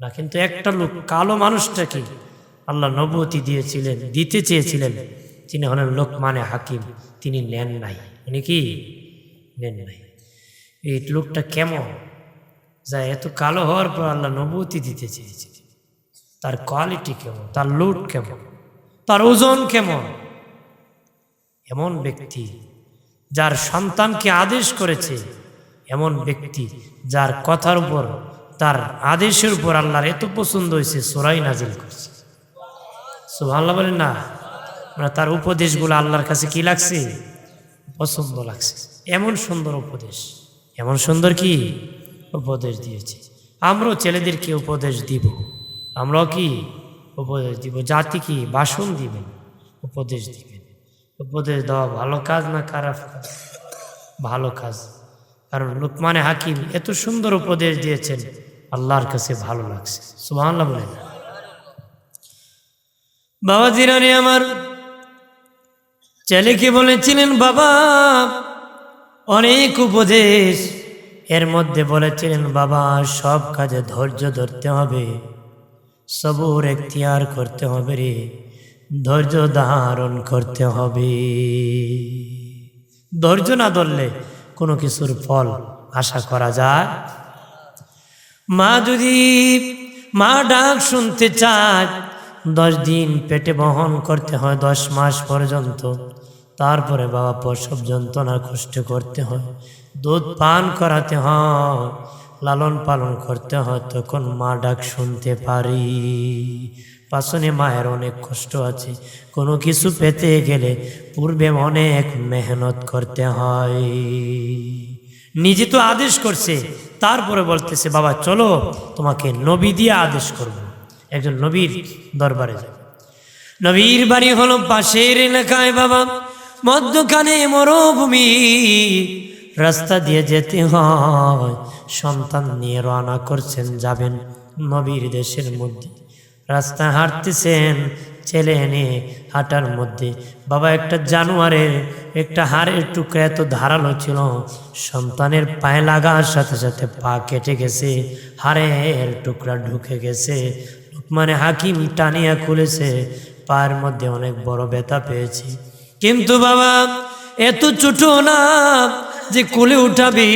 না, কিন্তু একটা লোক, কালো মানুষটাকে আল্লাহ নবতী দিয়েছিলেন, দিতে চেয়েছিলেন। তিনি হলেন লোকমানে হাকিম। তিনি নেন নাই। উনি কি? নেন নাই। এই লোকটা কেমন? যা এত কালো হওয়ার পর আল্লাহ নবতী দিতে চেয়েছিলেন তার কোয়ালিটি কেমন? তার লুট কেমন? তার ওজন কেমন? এমন ব্যক্তি যার সন্তানকে আদেশ করেছে, এমন ব্যক্তি যার কথার উপর তার আদেশের উপর আল্লাহর এত পছন্দ হয়েছে, সোরাই নাজিল করছে। সুবহানাল্লাহ বলেন না। মানে তার উপদেশগুলো আল্লাহর কাছে কি লাগছে? পছন্দ লাগছে। এমন সুন্দর উপদেশ। এমন সুন্দর কি? উপদেশ দিয়েছে। আমরাও ছেলেদেরকে উপদেশ দিব। আমরাও কি? উপদেশ দিব। জাতি কি? বাসন দিবেন। উপদেশ দিবেন। উপদেশ দেওয়া ভালো কাজ না খারাপ কাজ? ভালো কাজ। কারণ লুকমানে হাকিম এত সুন্দর উপদেশ দিয়েছেন, আল্লাহর কাছে ভালো লাগছে। সুবহানাল্লাহ বলেন। বাবা জিরানি আমার ছেলেকে বলেছিলেন? বাবা, অনেক উপদেশ। এর মধ্যে বলেছিলেন, বাবা, সব কাজে ধৈর্য ধরতে হবে। সবুর এখতিয়ার করতে হবে রে। ধৈর্য ধারণ করতে হবে। ধৈর্য না ধরলে কোনো কিছুর ফল আশা করা যায়? মা যদি মা ডাক শুনতে চায়, দশ দিন পেটে বহন করতে হয় দশ মাস পর্যন্ত। তারপরে বাবা প্রসব যন্ত্রণা কষ্ট করতে হয়। দুধ পান করাতে হয়, লালন পালন করতে হয়, তখন মা ডাক শুনতে পারি। পাশনে মায়ের অনেক কষ্ট আছে। কোনো কিছু পেতে গেলে পূর্বে অনেক মেহনত করতে হয়। নিজে তো আদেশ করছে, তারপরে বলতেছে, বাবা, চলো তোমাকে নবী দিয়ে আদেশ করব। একজন নবীর দরবারে যাবে। নবীর বাড়ি হলো পাশের এলাকায়, বাবা। মধ্যখানে মরুভূমি। রাস্তা দিয়ে যেতে হয়। সন্তান নিয়ে রওনা করছেন যাবেন নবীর দেশের মধ্যে। রাস্তা হাঁটতেছেন, ছেলে এনে হাঁটার মধ্যে। বাবা একটা জানোয়ারের একটা হাড়ের টুকরা এত ধারালো ছিল, সন্তানের পায়ে লাগার সাথে সাথে পা কেটে গেছে, হাড়ের টুকরা ঢুকে গেছে। মানে হাকিম টানিয়া খুলেছে, পায়ের মধ্যে অনেক বড় ব্যথা পেয়েছি। কিন্তু বাবা, এত ছোট না যে কোলে উঠাবি।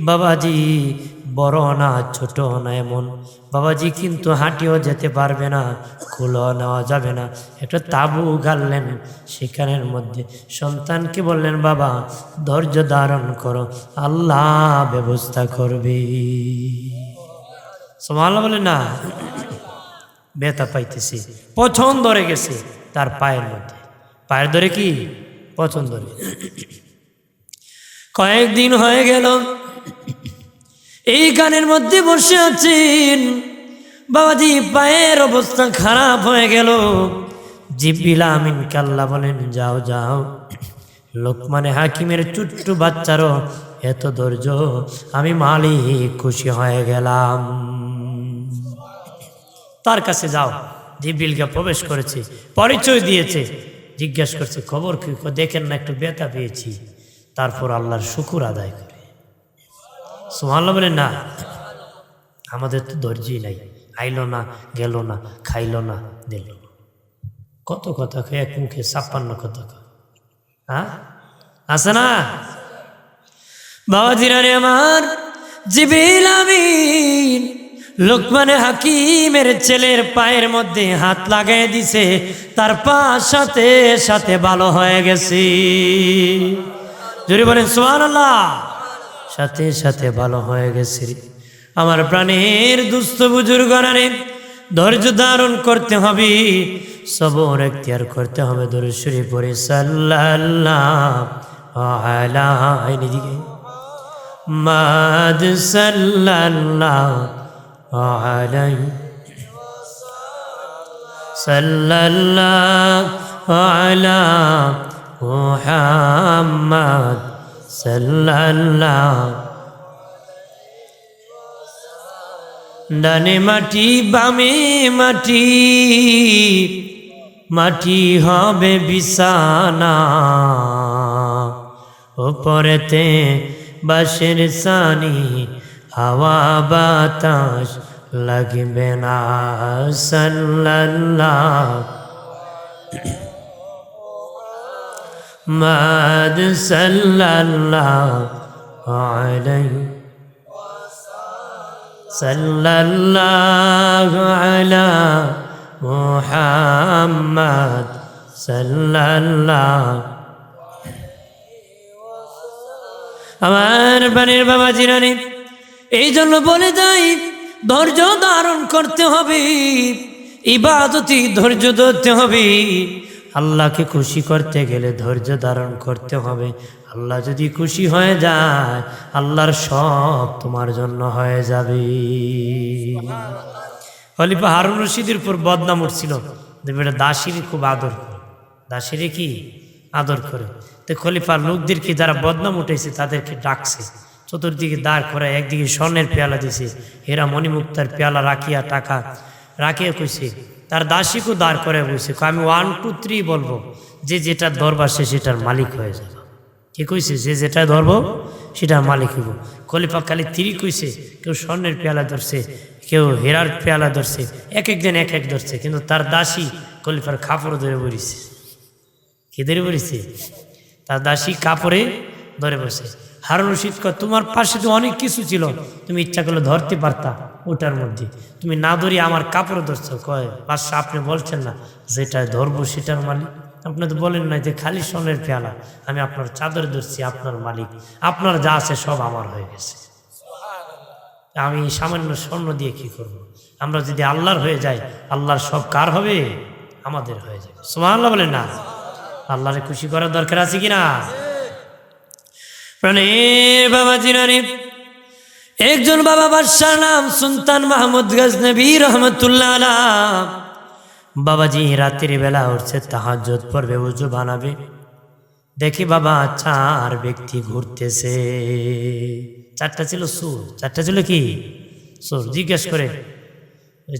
বাবাজি বড় না, ছোট না এমন। বাবাজি কিন্তু হাঁটিও যেতে পারবে না কুলো নেওয়া যাবে না। একটা তাবু গাললেন সেখানের মধ্যে। সন্তানকে বললেন, বাবা, ধৈর্য ধারণ করো, আল্লাহ ব্যবস্থা করবে। সমাল বলে, না, ব্যথা পাইতেছি। পছন্দ ধরে গেছে তার পায়ের মধ্যে। পায়ের ধরে কি? পছন্দ ধরে কয়েকদিন হয়ে গেল এই গানের মধ্যে বসে আছেন। বাবাজি, পায়ের অবস্থা খারাপ হয়ে গেল। জিব্বিল আমিন কাল্লা বলেন, যাও যাও। লোকমানে হাকিমের চুট্টু বাচ্চারও এত ধৈর্য, আমি মালি খুশি হয়ে গেলাম। তার কাছে যাও। জিব্বিলকে প্রবেশ করেছে, পরিচয় দিয়েছে। জিজ্ঞেস করছে, খবর কি? দেখেন না, একটু ব্যথা পেয়েছি। তারপর আল্লাহর শুকুর আদায় করে। সুহাল্লা বলে না, আমাদের তো ধৈর্যই নাই। আইলো না, গেল না, খাইলো না, দিল। কত কথা কয়, এক মুখে ছাপ্পান্ন কথা আছে না? বাবা জিরারে আমার, জিবিল আমিন, লোকমানে হাকিমের ছেলের পায়ের মধ্যে হাত লাগাই দিছে, তার পা সাথে সাথে ভালো হয়ে গেছে। যদি বলেন সোহান আল্লাহ সাথে সাথে ভালো হয়ে গেছে আমার প্রাণের দুস্থ বুজুর্গণারে ধৈর্য ধারণ করতে হবে। সবর এখতিয়ার করতে হবে দরশ্বরী পরে সাল্লাহ মাদ সাল্লাল্লাহ আলাই সাল্লাল্লাহ আলা মুহাম্মদ। সাল্লাল্লাহ। ডানে মাটি, বামে মাটি মাটি হবে বিছানা। ওপরেতে বাঁশের সানি হাওয়া, বাতাস লাগবে না। সাল্লাল্লাহ। মাদ সাল্লাল্লাহ আলাইহি সাল্লাল্লাহু আলা মুহাম্মদ সাল্লাল্লাহু আমার বানের বাবা জিরানি এই জন্য বলে যাই, ধৈর্য ধারণ করতে হবে ইবাদতি ধৈর্য ধরতে হবে। আল্লাহকে খুশি করতে গেলে ধৈর্য ধারণ করতে হবে। আল্লাহ যদি খুশি হয়ে যায়, আল্লাহর সব তোমার জন্য হয়ে যাবে। খলিফা হারুন রশিদের উপর বদনাম উঠছিল। দেখবে দাসির খুব আদর করে। দাসিরে কি? আদর করে। তো খলিফার লোকদেরকে যারা বদনাম উঠেছে, তাদেরকে ডাকছে। চতুর্দিকে দাঁড় করে একদিকে স্বর্ণের পেয়ালা দিছে। হেরা মণিমুক্তার পেয়ালা রাখিয়া টাকা রাখিয়া কইছে তার দাসীকেও দাঁড় করে বসে আমি ওয়ান টু থ্রি বলব, যে যেটা ধরবা সে সেটার মালিক হয়ে যাবে। কে কইছে? যে যেটা ধরবো, সেটার মালিক হইব। খলিফা খালি তিরি কইছে, কেউ স্বর্ণের পেয়ালা ধরছে, কেউ হেরার পেয়ালা ধরছে, এক একজন এক এক ধরছে, কিন্তু তার দাসী খলিফার খাপড় ধরে বলিছে কে ধরে বলিছে তার দাসী কাপড়ে ধরে বসে। হারুন রশিদ কয়, তোমার পাশে তো অনেক কিছু ছিল। তুমি ইচ্ছা করলে ধরতে পারতা ওটার মধ্যে। তুমি না ধরি আমার কাপড় ধরছো। কয় পাশে আপনি বলছেন না, যেটা ধরবো সেটার মালিক। আপনি তো বলেন না যে খালি স্বর্ণের পেয়ালা। আমি আপনার চাদর ধরছি, আপনার মালিক। আপনার যা আছে সব আমার হয়ে গেছে। আমি সামান্য স্বর্ণ দিয়ে কি করব। আমরা যদি আল্লাহর হয়ে যাই, আল্লাহর সব কার হবে? আমাদের হয়ে যাবে। সুমান বলেন না। আল্লাহরে খুশি করার দরকার আছে কিনা? একজন বাবা বাদশার নাম সুলতান মাহমুদ গজনবী রহমতুল্লাহ বাবাজি রাত্রির বেলা উঠছে তাহাজ্জত পড়বে, উজু বানাবে। দেখি বাবা চার ব্যক্তি ঘুরতেছে। চারটা ছিল সুর, চারটা ছিল কি? সুর, জিজ্ঞেস করে,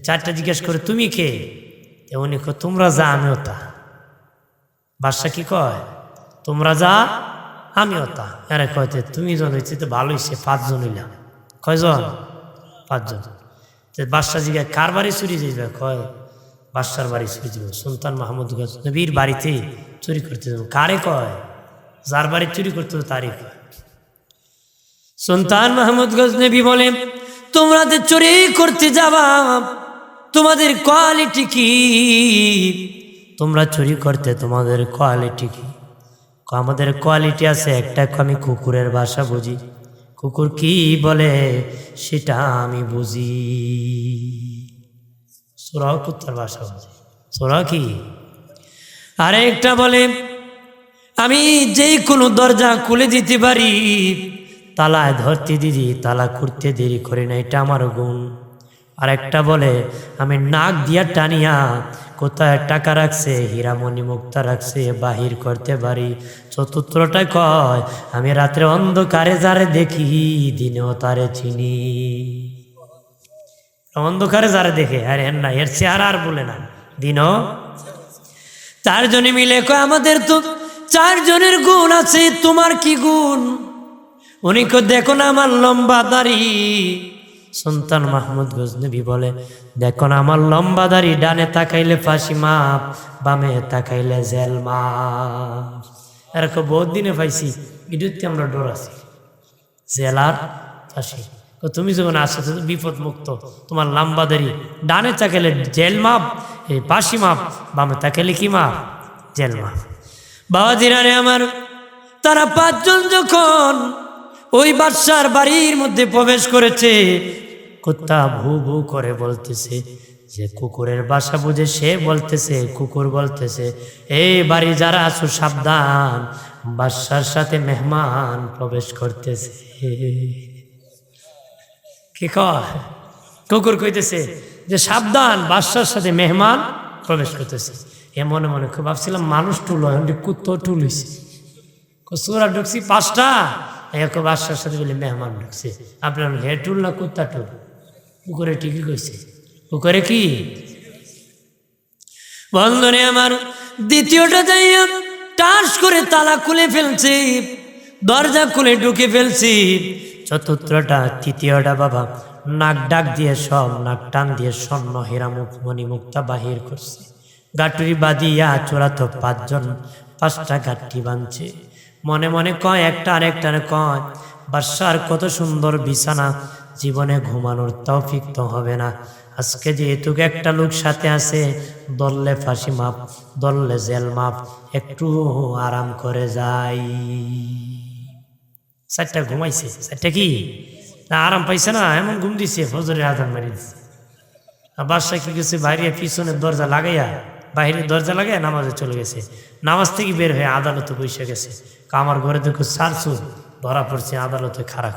চারটা জিজ্ঞেস করে, তুমি কে? উনি তোমরা যা, আমিও তা। বাদশা কি কয়, তোমরা যা আমিও তা। আরে কয়তে তুমি জন হয়েছে তো ভালো হয়েছে পাঁচজন হইলাম কয়জন? পাঁচজন। তো বাদশা জিজ্ঞাসা, কার বাড়ি চুরি যাইবে? কয়, বাদশার বাড়ি চুরি যাবে সুলতান মাহমুদ নবীর বাড়িতে চুরি করতে যাব। কারে কয়? যার বাড়ি চুরি করতে তারই কয়। সুলতান মাহমুদ গজনবী বলে তোমরা যে চুরি করতে যাবা, তোমাদের কোয়ালিটি কি? তোমরা চুরি করতে তোমাদের কোয়ালিটি কো? আমাদের কোয়ালিটি আছে একটা আমি কুকুরের ভাষা বুঝি। কুকুর কি বলে, সেটা আমি বুঝি। সোরাও কুত্তার ভাষা বুঝি। সোরা কি? আরেকটা বলে, আমি যেই কোনো দরজা খুলে দিতে পারি, তালায় ধরতে দিদি, তালা খুঁড়তে দেরি করে না, এটা আমার গুণ। আর একটা বলে, আমি নাক দিয়া টানিয়া কোথায় টাকা রাখছে, হীরামণি মুক্তা রাখছে, বাহির করতে পারি? চতুর্থটায় কয়, আমি রাত্রে অন্ধকারে যারে দেখি, দিনেও তারে চিনি। অন্ধকারে যারে দেখে, আরে না, এর চেহারা আর বলে না, দিনও। চারজনে মিলে কয়, আমাদের তো চারজনের গুণ আছে, তোমার কি গুণ? উনি কো দেখো না আমার লম্বা দাড়ি সন্তান মাহমুদ গজনবী বলে, দেখো না, আমার লম্বা দাড়ি, ডানে তাকাইলে ফাঁসি মাপ, বামে তাকাইলে জেল মাপ। এরকম বহুত দিনে পাইছি ইডুতে আমরা ডর আছি। জেলার ফাঁসি। তুমি যখন আসছো তো বিপদ মুক্ত তোমার লম্বা দাড়ি, ডানে তাকাইলে জেল মাপ এই ফাঁসি মাপ, বামে তাকাইলে কি মাপ? জেল মাপ। বাবা জিরারে আমার, তারা পাঁচজন যখন ওই বাদশার বাড়ির মধ্যে প্রবেশ করেছে কুত্তা ভু ভু করে বলতেছে যে, কুকুরের বাসা বুঝে সে বলতেছে, কুকুর বলতেছে এই বাড়ি যারা আছো সাবধান বাদশার সাথে মেহমান প্রবেশ করতেছে। কি কয়? কুকুর কইতেছে যে, সাবধান বাদশার সাথে মেহমান প্রবেশ করতেছে। এ মনে মনে খুব ভাবছিলাম মানুষ টুল হয় কুত্তো টুল হয়েছে ঢুকছি পাঁচটা? এক বাদশার সাথে বলে, মেহমান ঢুকছে। আপনার হে টুল না কুত্তা টুল? কুকুরে ঠিকই কইছে। কুকুরে কি? বন্ধনে আমার দ্বিতীয়টা যাইয়া টাস করে তালা খুলে ফেলছি, দরজা খুলে ঢুকে ফেলছি। চতুর্থটা, তৃতীয়টা বাবা, নাক ডাক দিয়ে সব, নাক টান দিয়ে স্বর্ণ হীরা মুখ, মণি মুক্তা বাহির করছে। গাটুরি বাদিয়া চোরা তো পাঁচজন, পাঁচটা গাঠি বাঁধছে। মনে মনে কয়, একটা আরেকটারে কয় বাসার কত সুন্দর বিছানা জীবনে ঘুমানোর তৌফিক তো হবে না। আজকে যেহেতু একটা লোক সাথে আছে দললে ফাঁসি মাপ দললে জেল মাপ একটু আরাম করে যাই। চারটা ঘুমাইছে, চারটা কি? না, আরাম পাইছে না, এমন ঘুম দিছে, ফজরের আধান মারি দিছে। আর বাদশাহ কি গেছে, বাইরে পিছনের দরজা লাগাইয়া, বাইরে দরজা লাগাইয়া নামাজে চলে গেছে। নামাজ থেকে বের হয়ে আদালতে বসে গেছে। আমার ঘরে দেখো সারছু ধরা পড়ছে আদালতে খারাপ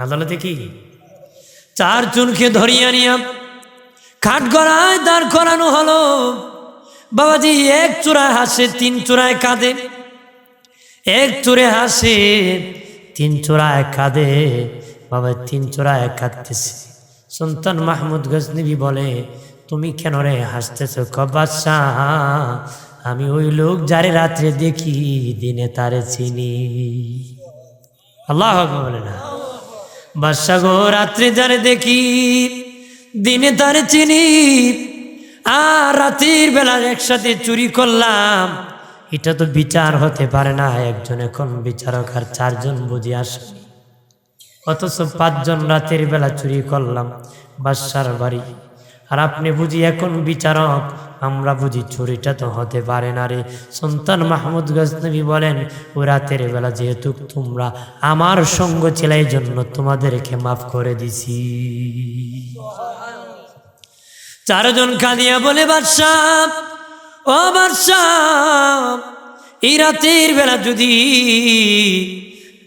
আদালতে কি চার চুনকে ধরিয়া নিয়া খাট গড়ায় দাঁড় করানো হলো। বাবাজি এক চূড়ায় হাসে, তিন চূড়ায় কাঁদে। এক চোরে হাসে, তিন চোরায় কাঁদে। বাবা তিন চূড়ায় কাঁদতেছে। সুলতান মাহমুদ গজনবী বলে, তুমি কেন রে হাসতেছ কবাসা আমি ওই লোক যারে রাত্রে দেখি, দিনে তারে চিনি। আল্লাহ বলে না। বাদশা গো রাত্রে যারে দেখি, দিনে তার চিনি। আর রাতের বেলা একসাথে চুরি করলাম। এটা তো বিচার হতে পারে না, একজন এখন বিচারক আর চারজন বুঝি আসে অথচ পাঁচজন রাতের বেলা চুরি করলাম, বাদশার বাড়ি। আর আপনি বুঝি এখন বিচারক? আমরা বুঝি চুরিটা তো হতে পারে না রে। সন্তান মাহমুদ গজনবী বলেন, ও রাতের বেলা যেহেতু তোমরা আমার সঙ্গ ছিল এই জন্য তোমাদেরকে মাফ করে দিছি। চারজন কাঁদিয়া বলে, বাদশাহ, ও বাদশাহ, এই রাতের বেলা যদি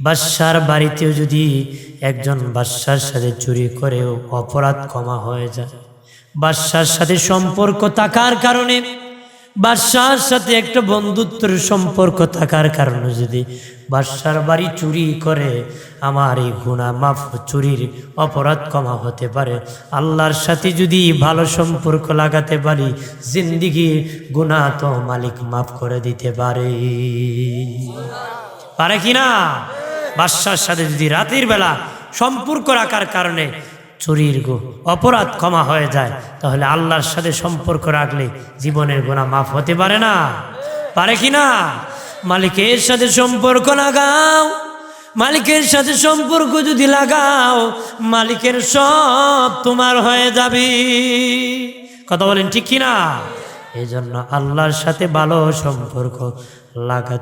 বাদশার বাড়িতেও যদি একজন বাদশার সাথে চুরি করেও অপরাধ ক্ষমা হয়ে যায় বাদশার সাথে সম্পর্ক থাকার কারণে, বাদশার সাথে একটা বন্ধুত্বের সম্পর্ক থাকার কারণে যদি বাদশার বাড়ি চুরি করে, আমার এই গুণা মাফ চুরির অপরাধ ক্ষমা হতে পারে। আল্লাহর সাথে যদি ভালো সম্পর্ক লাগাতে পারি, জিন্দিগি গুণা তো মালিক মাফ করে দিতে পারে। পারে কি না? বাদশার সাথে যদি রাতের বেলা সম্পর্ক রাখার কারণে চুরির গো, অপরাধ ক্ষমা হয়ে যায়। তাহলে আল্লাহর সাথে সম্পর্ক রাখলে জীবনের গোনা মাফ হতে পারে না। পারে কি না? মালিকের সাথে সম্পর্ক লাগাও। মালিকের সাথে সম্পর্ক যদি লাগাও, মালিকের সব তোমার হয়ে যাবে। কথা বলেন ঠিক কিনা এই জন্য আল্লাহর সাথে ভালো সম্পর্ক লাগা